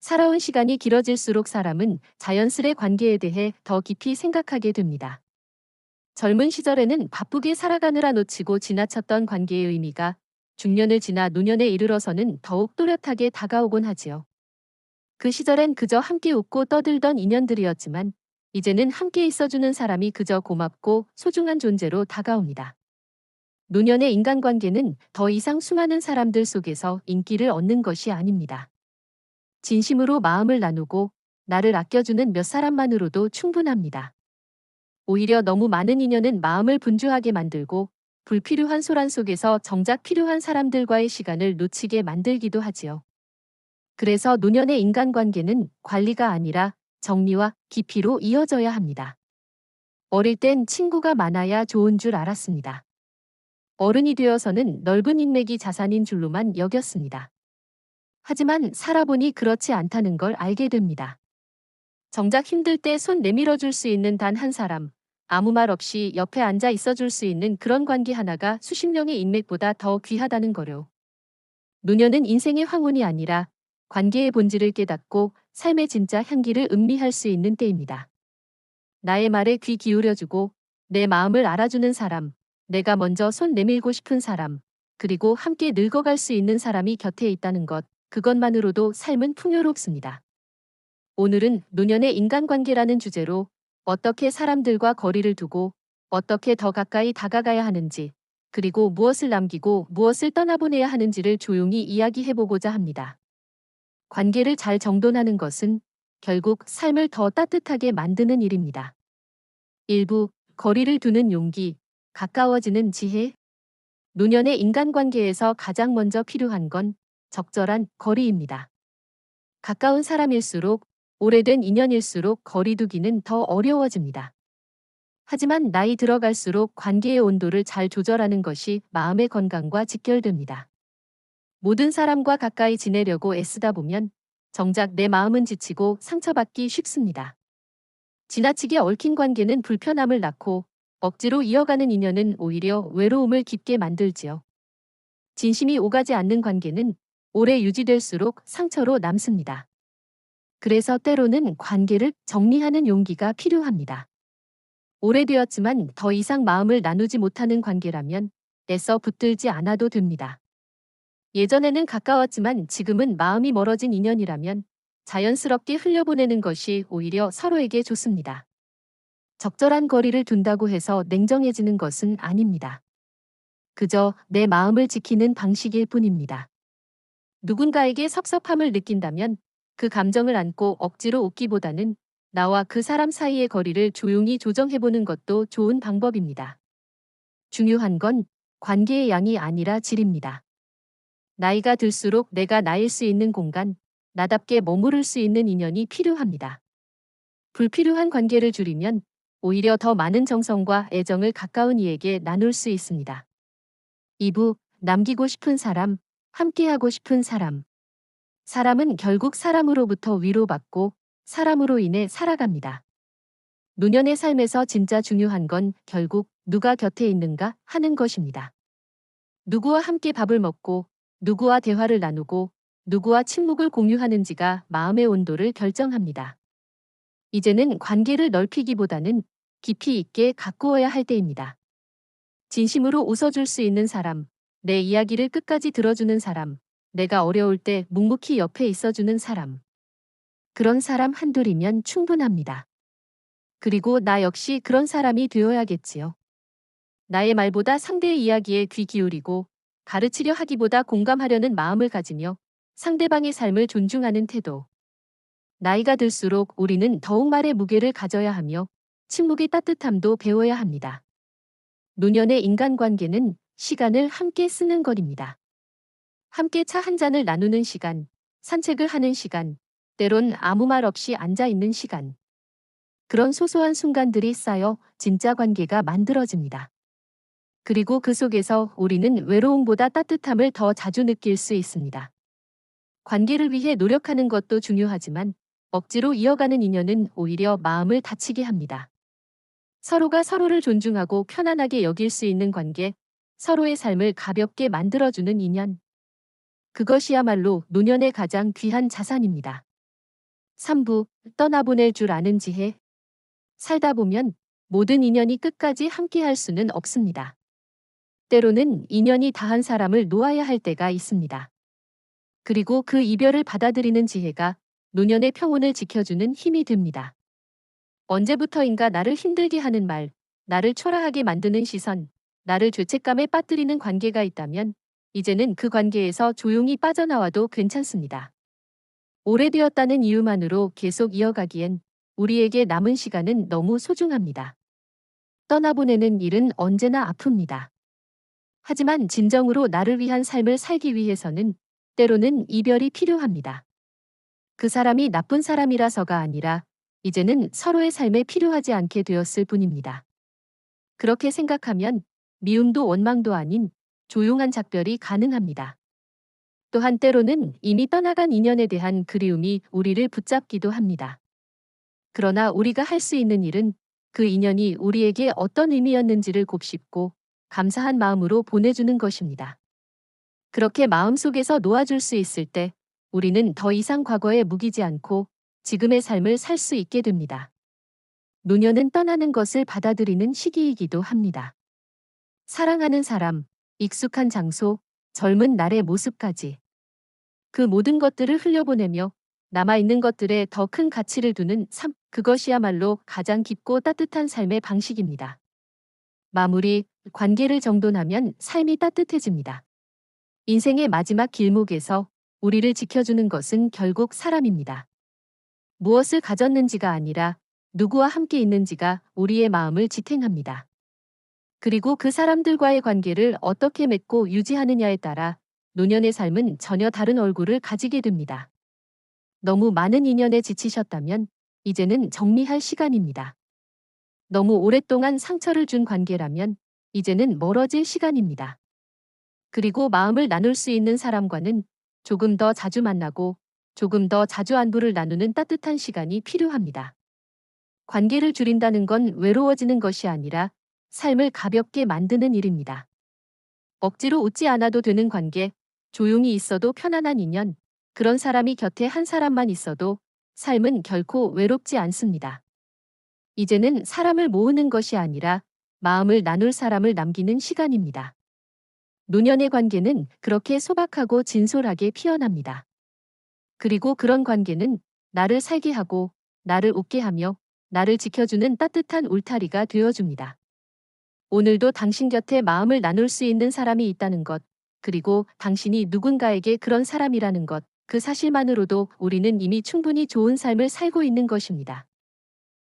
살아온 시간이 길어질수록 사람은 자연스레 관계에 대해 더 깊이 생각하게 됩니다. 젊은 시절에는 바쁘게 살아가느라 놓치고 지나쳤던 관계의 의미가 중년을 지나 노년에 이르러서는 더욱 또렷하게 다가오곤 하지요. 그 시절엔 그저 함께 웃고 떠들던 인연들이었지만 이제는 함께 있어주는 사람이 그저 고맙고 소중한 존재로 다가옵니다. 노년의 인간관계는 더 이상 수많은 사람들 속에서 인기를 얻는 것이 아닙니다. 진심으로 마음을 나누고 나를 아껴주는 몇 사람만으로도 충분합니다. 오히려 너무 많은 인연은 마음을 분주하게 만들고 불필요한 소란 속에서 정작 필요한 사람들과의 시간을 놓치게 만들기도 하지요. 그래서 노년의 인간관계는 관리가 아니라 정리와 깊이로 이어져야 합니다. 어릴 땐 친구가 많아야 좋은 줄 알았습니다. 어른이 되어서는 넓은 인맥이 자산인 줄로만 여겼습니다. 하지만 살아보니 그렇지 않다는 걸 알게 됩니다. 정작 힘들 때 손 내밀어 줄 수 있는 단 한 사람, 아무 말 없이 옆에 앉아 있어 줄 수 있는 그런 관계 하나가 수십 명의 인맥보다 더 귀하다는 거요. 노년은 인생의 황혼이 아니라 관계의 본질을 깨닫고 삶의 진짜 향기를 음미할 수 있는 때입니다. 나의 말에 귀 기울여주고 내 마음을 알아주는 사람, 내가 먼저 손 내밀고 싶은 사람, 그리고 함께 늙어갈 수 있는 사람이 곁에 있다는 것, 그것만으로도 삶은 풍요롭습니다. 오늘은 노년의 인간관계라는 주제로 어떻게 사람들과 거리를 두고 어떻게 더 가까이 다가가야 하는지, 그리고 무엇을 남기고 무엇을 떠나보내야 하는지를 조용히 이야기해보고자 합니다. 관계를 잘 정돈하는 것은 결국 삶을 더 따뜻하게 만드는 일입니다. 일부 거리를 두는 용기, 가까워지는 지혜. 노년의 인간관계에서 가장 먼저 필요한 건 적절한 거리입니다. 가까운 사람일수록 오래된 인연일수록 거리두기는 더 어려워집니다. 하지만 나이 들어갈수록 관계의 온도를 잘 조절하는 것이 마음의 건강과 직결됩니다. 모든 사람과 가까이 지내려고 애쓰다 보면 정작 내 마음은 지치고 상처받기 쉽습니다. 지나치게 얽힌 관계는 불편함을 낳고 억지로 이어가는 인연은 오히려 외로움을 깊게 만들지요. 진심이 오가지 않는 관계는 오래 유지될수록 상처로 남습니다. 그래서 때로는 관계를 정리하는 용기가 필요합니다. 오래되었지만 더 이상 마음을 나누지 못하는 관계라면 애써 붙들지 않아도 됩니다. 예전에는 가까웠지만 지금은 마음이 멀어진 인연이라면 자연스럽게 흘려보내는 것이 오히려 서로에게 좋습니다. 적절한 거리를 둔다고 해서 냉정해지는 것은 아닙니다. 그저 내 마음을 지키는 방식일 뿐입니다. 누군가에게 섭섭함을 느낀다면 그 감정을 안고 억지로 웃기보다는 나와 그 사람 사이의 거리를 조용히 조정해보는 것도 좋은 방법입니다. 중요한 건 관계의 양이 아니라 질입니다. 나이가 들수록 내가 나일 수 있는 공간, 나답게 머무를 수 있는 인연이 필요합니다. 불필요한 관계를 줄이면 오히려 더 많은 정성과 애정을 가까운 이에게 나눌 수 있습니다. 2부 남기고 싶은 사람, 함께하고 싶은 사람. 사람은 결국 사람으로부터 위로받고 사람으로 인해 살아갑니다. 노년의 삶에서 진짜 중요한 건 결국 누가 곁에 있는가 하는 것입니다. 누구와 함께 밥을 먹고 누구와 대화를 나누고 누구와 침묵을 공유하는지가 마음의 온도를 결정합니다. 이제는 관계를 넓히기보다는 깊이 있게 가꾸어야 할 때입니다. 진심으로 웃어줄 수 있는 사람, 내 이야기를 끝까지 들어주는 사람, 내가 어려울 때 묵묵히 옆에 있어주는 사람. 그런 사람 한둘이면 충분합니다. 그리고 나 역시 그런 사람이 되어야겠지요. 나의 말보다 상대의 이야기에 귀 기울이고 가르치려 하기보다 공감하려는 마음을 가지며 상대방의 삶을 존중하는 태도. 나이가 들수록 우리는 더욱 말의 무게를 가져야 하며 침묵의 따뜻함도 배워야 합니다. 노년의 인간관계는 시간을 함께 쓰는 것입니다. 함께 차 한 잔을 나누는 시간, 산책을 하는 시간, 때론 아무 말 없이 앉아 있는 시간. 그런 소소한 순간들이 쌓여 진짜 관계가 만들어집니다. 그리고 그 속에서 우리는 외로움보다 따뜻함을 더 자주 느낄 수 있습니다. 관계를 위해 노력하는 것도 중요하지만 억지로 이어가는 인연은 오히려 마음을 다치게 합니다. 서로가 서로를 존중하고 편안하게 여길 수 있는 관계, 서로의 삶을 가볍게 만들어주는 인연. 그것이야말로 노년의 가장 귀한 자산입니다. 3부 떠나보낼 줄 아는 지혜. 살다 보면 모든 인연이 끝까지 함께 할 수는 없습니다. 때로는 인연이 다한 사람을 놓아야 할 때가 있습니다. 그리고 그 이별을 받아들이는 지혜가 노년의 평온을 지켜주는 힘이 됩니다. 언제부터인가 나를 힘들게 하는 말, 나를 초라하게 만드는 시선, 나를 죄책감에 빠뜨리는 관계가 있다면 이제는 그 관계에서 조용히 빠져나와도 괜찮습니다. 오래되었다는 이유만으로 계속 이어가기엔 우리에게 남은 시간은 너무 소중합니다. 떠나보내는 일은 언제나 아픕니다. 하지만 진정으로 나를 위한 삶을 살기 위해서는 때로는 이별이 필요합니다. 그 사람이 나쁜 사람이라서가 아니라 이제는 서로의 삶에 필요하지 않게 되었을 뿐입니다. 그렇게 생각하면 미움도 원망도 아닌 조용한 작별이 가능합니다. 또한 때로는 이미 떠나간 인연에 대한 그리움이 우리를 붙잡기도 합니다. 그러나 우리가 할 수 있는 일은 그 인연이 우리에게 어떤 의미였는지를 곱씹고 감사한 마음으로 보내주는 것입니다. 그렇게 마음속에서 놓아줄 수 있을 때 우리는 더 이상 과거에 묵이지 않고 지금의 삶을 살 수 있게 됩니다. 노년은 떠나는 것을 받아들이는 시기이기도 합니다. 사랑하는 사람, 익숙한 장소, 젊은 날의 모습까지. 그 모든 것들을 흘려보내며 남아있는 것들에 더 큰 가치를 두는 삶, 그것이야말로 가장 깊고 따뜻한 삶의 방식입니다. 마무리, 관계를 정돈하면 삶이 따뜻해집니다. 인생의 마지막 길목에서 우리를 지켜주는 것은 결국 사람입니다. 무엇을 가졌는지가 아니라 누구와 함께 있는지가 우리의 마음을 지탱합니다. 그리고 그 사람들과의 관계를 어떻게 맺고 유지하느냐에 따라 노년의 삶은 전혀 다른 얼굴을 가지게 됩니다. 너무 많은 인연에 지치셨다면 이제는 정리할 시간입니다. 너무 오랫동안 상처를 준 관계라면 이제는 멀어질 시간입니다. 그리고 마음을 나눌 수 있는 사람과는 조금 더 자주 만나고 조금 더 자주 안부를 나누는 따뜻한 시간이 필요합니다. 관계를 줄인다는 건 외로워지는 것이 아니라 삶을 가볍게 만드는 일입니다. 억지로 웃지 않아도 되는 관계, 조용히 있어도 편안한 인연, 그런 사람이 곁에 한 사람만 있어도 삶은 결코 외롭지 않습니다. 이제는 사람을 모으는 것이 아니라 마음을 나눌 사람을 남기는 시간입니다. 노년의 관계는 그렇게 소박하고 진솔하게 피어납니다. 그리고 그런 관계는 나를 살게 하고 나를 웃게 하며 나를 지켜주는 따뜻한 울타리가 되어줍니다. 오늘도 당신 곁에 마음을 나눌 수 있는 사람이 있다는 것, 그리고 당신이 누군가에게 그런 사람이라는 것, 그 사실만으로도 우리는 이미 충분히 좋은 삶을 살고 있는 것입니다.